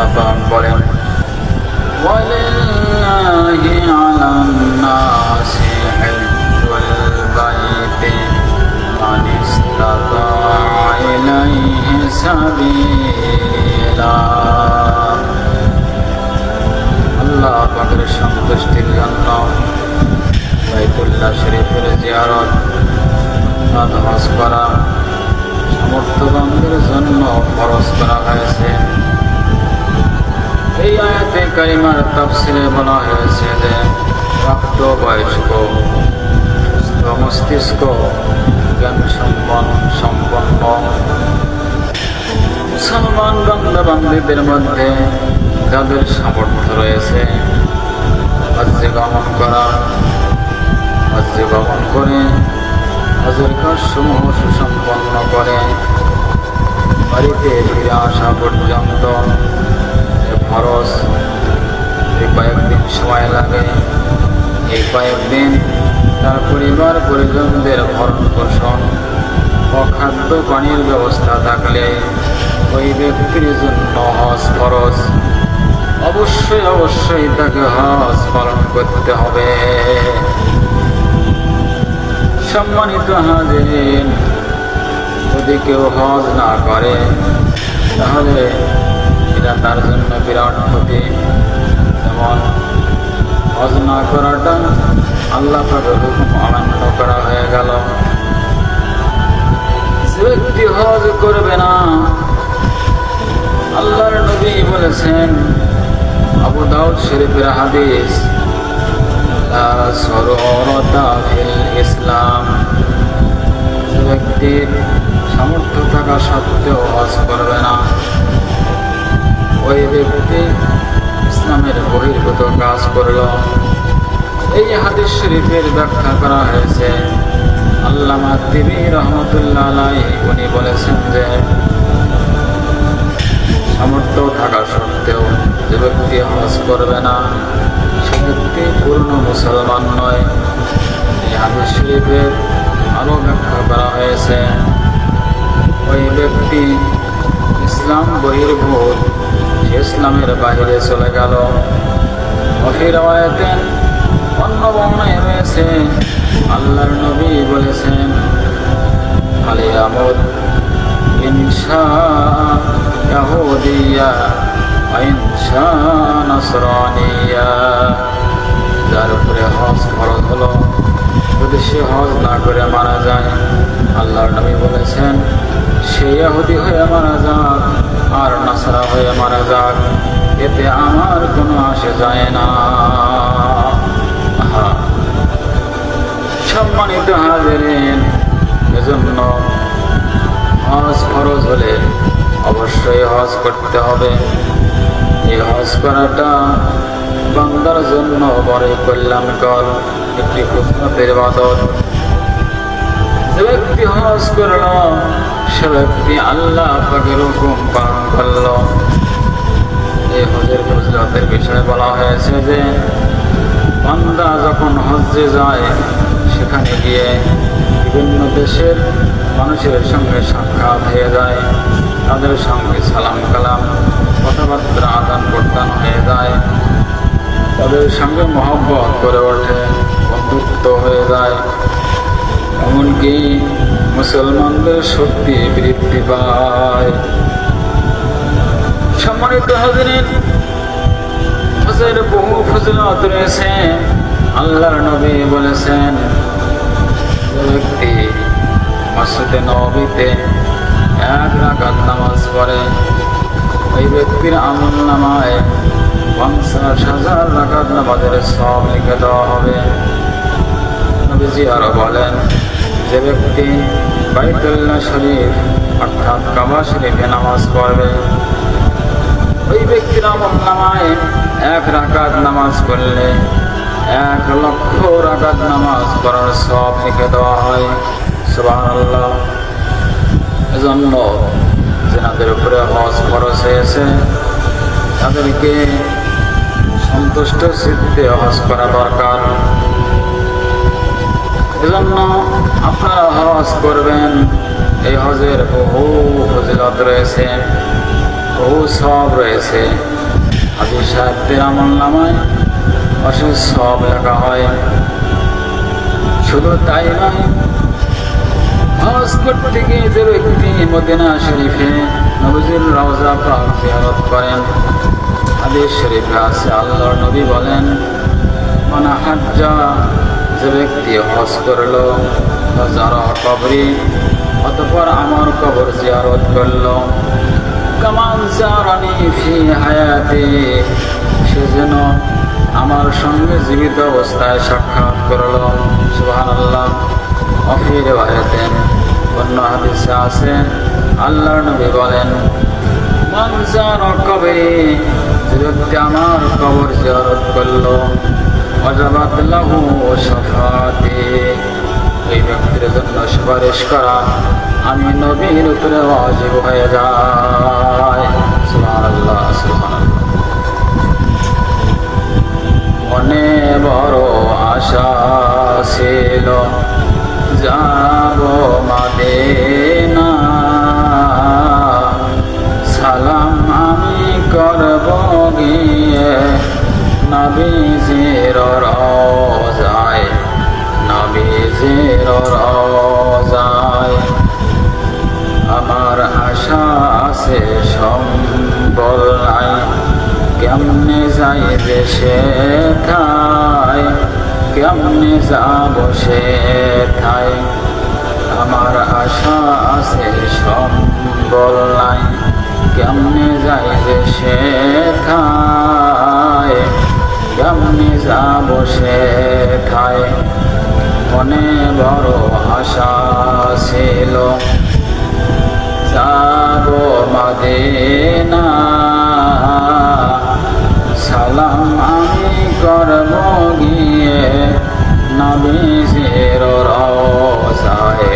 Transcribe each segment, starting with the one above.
আল্লাহ পাক বলেন, ওয়ালিল্লাহি আলান নাসি হিজ্জুল বাইতি, মান সন্তুষ্টির জন্য বাইতুল্লাহ শরীফের জিয়ারত হজ করা সমর্থবানদের জন্য খরচ করা হয়েছে। এই আয়াতে কারিমার তাফসিরে বলা হয়েছে। যে প্রাপ্ত বয়স্ক সুস্থ মস্তিষ্ক জ্ঞান সম্পন্ন সম্পন্ন মুসলমান বান্ধা বান্ধবীদের মধ্যে যাদের সামর্থ্য রয়েছে হজ্জে গমন করা হজ্জে গমন করে হজের কাজসমূহ সুসম্পন্ন করে বাড়িতে ফিরে আসা পর্যন্ত খরচ এই কয়েকদিন সময় লাগে এই কয়েকদিন তার পরিবার, পরিজনদের ভরণ পোষণ ও খাদ্য পানির ব্যবস্থা থাকলে ওই ব্যক্তির জন্য হজ খরচ অবশ্যই অবশ্যই তাকে হজ পালন করতে হবে। সম্মানিত হাজির যদি কেউ হজ না করে, তাহলে এটা তার জন্য বিরাট ক্ষতি। যেমন হজ না করাটা আল্লাহ পাকের হুকুম অমান্য করা হয়ে গেল। ব্যক্তি হজ করবে না, আল্লাহর নবী বলেছেন, আবু দাউদ শরীফের হাদিস ইসলাম। ব্যক্তির সামর্থ্য থাকা সত্ত্বেও হজ করবে না। ওই ব্যক্তি ইসলামের বহির্ভূত কাজ করল। এই হাদিস শরীফের ব্যাখ্যা করা হয়েছে। আল্লামা তিবি রহমতুল্লাহ উনি বলেছেন যে, সামর্থ্য থাকা সত্ত্বেও যে ব্যক্তি হজ করবে না, সে ব্যক্তি পূর্ণ মুসলমান নয়। এই হাদিস শরীফের আরও ব্যাখ্যা করা হয়েছে। ওই ব্যক্তি ইসলাম বহির্ভূত ইসলামের বাহিরে চলে গেল। অন্য বর্ণায় রয়েছে, আল্লাহর নবী বলেছেন আলী আমদ যার উপরে হজ খরচ হলো। যদি সে হজ না করে মারা যায়, আল্লাহর নবী বলেছেন, সে ইহুদি হয়ে মারা যাক। আর নাসারা হয়ে মারা যাক, এতে আমার কোনো আসে যায় না। সম্মানিত হাজিরেন, এজন্য হজ খরচ হলে অবশ্যই হজ করতে হবে। এই হজ করাটা বান্দার জন্য বড়ই কল্যাণকর, একটি খুশমতের বাদত যে ব্যক্তি হজ করল সে ব্যক্তি আল্লাহ পাকের হুকুম পালন করল। এই হজের ফজলতের বিষয়ে বলা হয়েছে যে, বান্দা যখন হজ্জে যায়, সেখানে গিয়ে বিভিন্ন দেশের মানুষের সঙ্গে সাক্ষাৎ হয়ে যায়, তাদের সঙ্গে সালাম কালাম, কথাবার্তা আদান প্রদান হয়ে যায়, তাদের সঙ্গে মহব্বত করে ওঠে, বন্ধুত্ব হয়ে যায়। এমনকি মুসলমানদের শক্তি বৃদ্ধি পায়। সম্মানিত হাজিরিন হজের বহু ফজলত রয়েছে, আল্লাহর নবী বলেছেন ব্যক্তি মসজিদে নবীতে এক রাকাত নামাজ পড়ে ওই ব্যক্তির আমল নামায় পঞ্চাশ হাজার রাকাত নামাজের সব লিখে দেওয়া হবে। নবীজি বলেন যে ব্যক্তি বাইতুল্লাহ শরীফ, অর্থাৎ কাবা শরীফে নামাজ পড়বে। ওই ব্যক্তির নামায় এক রাকাত নামাজ পড়লে এক লক্ষ রাকাত নামাজ পড়ার সব লিখে দেওয়া হয়। সুবাহ এজন্য যেনাদের উপরে হজ খরচ হয়েছে, তাদেরকে সন্তুষ্ট চিত্তে হজ করা দরকার। এজন্য আপনারা হজ করবেন। এই হজের বহু ফজিলত রয়েছে, বহু সব রয়েছে। হাজির সাহেবদের আমল নামায় অশেষ সব লেখা হয়। শুধু তাই নয়, হজ করতে গিয়ে যে ব্যক্তি মদিনা শরীফে নবজির রওজা পাক জিয়ারত করেন। হাদিস শরীফে আছে, আল্লাহর নবী বলেন, মানা হাজ্জা যে ব্যক্তি হজ করল যারা কবরি অতপর আমার কবর জিয়ারত করল কামান জারানি ফি হায়াতি, সে যেন আমার সঙ্গে জীবিত অবস্থায় সাক্ষাৎ করল সুবহানাল্লাহ অফির বায়াতেন অন্য হাদিসে আছে আল্লাহর নবী বলেন মনজার কবরে যে আমার কবর জিয়ারত করল অজাবাত লাহু সাফাতে এই ব্যক্তির জন্য সুপারিশ করা আমি নবীর উপরে ওয়াজিব হয়ে যায়। সুবহানাল্লাহ সুবহানাল্লাহ। মনে বড় আশা ছিল যাব মাদেনা কেমনে যাই দেশে থাই কেমনে যাব সে থাই আমার আশা আছে সম্বল নাই। কেমনে যাই দেশে থাই কেমনে যাব সে থাই মনে বড় আশা ছিল। যাব মাদিনা সালাম আমি করব গিয়ে নবীজির রোজায়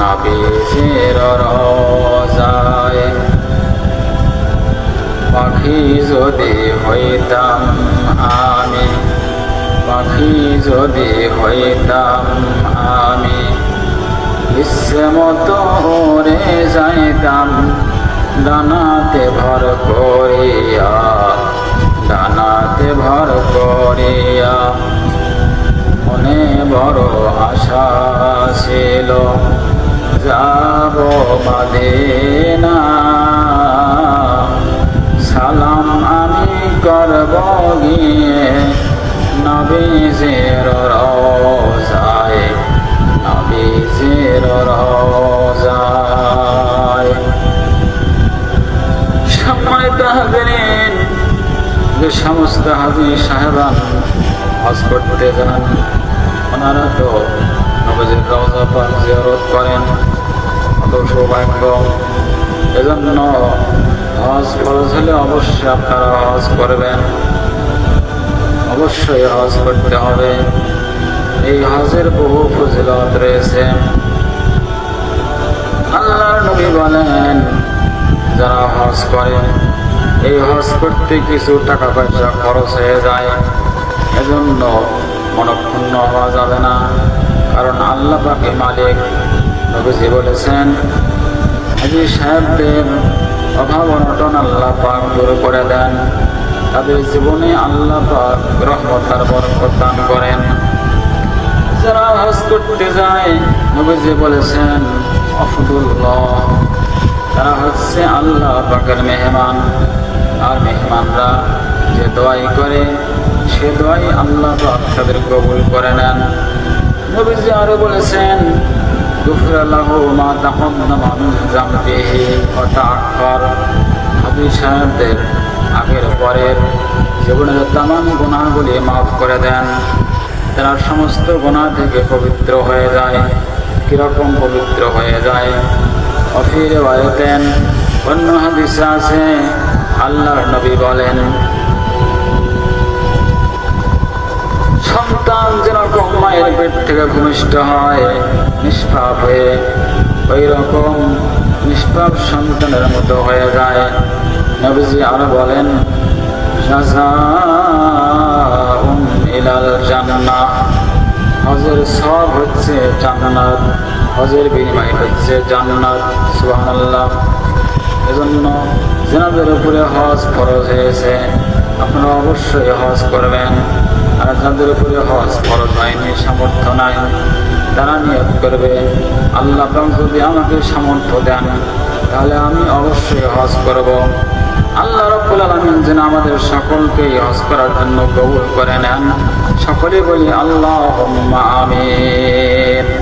নবীজির রোজায়। পাখি যদি হইতাম আমি, পাখি যদি হইতাম আমি, ইচ্ছে মতো রে যাইতাম, ডানাতে ভর করিয়া ডানাতে ভর করিয়া। মনে বড় আশা ছিল যাব বাদে না সালাম আমি করব গিয়ে। যে সমস্ত হাজি সাহেবান হজ করতে যান। ওনারা তো নবীজির রওজা পাক জিয়ারত করেন। অত সৌভাগ্য। এজন্য হজ খরচ হলে অবশ্যই আপনারা হজ করবেন। অবশ্যই হজ করতে হবে। এই হজের বহু ফজিলত রয়েছে। আল্লাহর নবী বলেন, যারা হজ করে এই হজ করতে কিছু টাকা পয়সা খরচ হয়ে যায়। এজন্য মনক্ষুণ্ণ হওয়া যাবে না। কারণ আল্লাহ পাকে মালিক নবীজি বলেছেন, হাজি সাহেবদের অভাব অনটন আল্লাহ পাক দূর করে দেন। তাদের জীবনে আল্লাহ পাক রহমতার বরকত দান করেন। যারা হজ করতে যায়, নবীজি বলেছেন আফদুল্লাহ তারা হচ্ছে আল্লাহ পাকের মেহমান। আর মেহমানরা যে দোয়াই করে, সে দোয়াই আল্লাহ আপনাদের কবুল করে নেন। নবীজি আরও বলেছেন মা মানুষ সাহেবদের আগের পরের জীবনের তামাম গুণাগুলি মাফ করে দেন। তারা সমস্ত গুণা থেকে পবিত্র হয়ে যায়, কীরকম পবিত্র হয়ে যায়? অফিরে বায়ু দেন অন্য হাদিসে আছে, আল্লাহর নবী বলেন, সন্তান যেরকম মায়ের পেট থেকে ভূমিষ্ঠ হয়, নিষ্পাপ হয়ে ওই রকম নিষ্পাপ সন্তানের মতো হয়ে যায়। নবীজি আরও বলেন হজের সব হচ্ছে জান্নাত, হজের বিনিময় হচ্ছে জান্নাত, সুবহানাল্লাহ। সেজন্য যেনাদের উপরে হজ ফরজ হয়েছে। আপনারা অবশ্যই হজ করবেন। আর যাদের উপরে হজ ফরজ হয়নি, সামর্থ্য নাই, তারা নিয়োগ করবে। আল্লাহ যদি আমাকে সামর্থ্য দেন, তাহলে আমি অবশ্যই হজ করব। আল্লাহ রব্বুল আলমিন যেন আমাদের সকলকে হজ করার জন্য কবুল করে নেন। সকলে বলি আল্লাহ আমিন।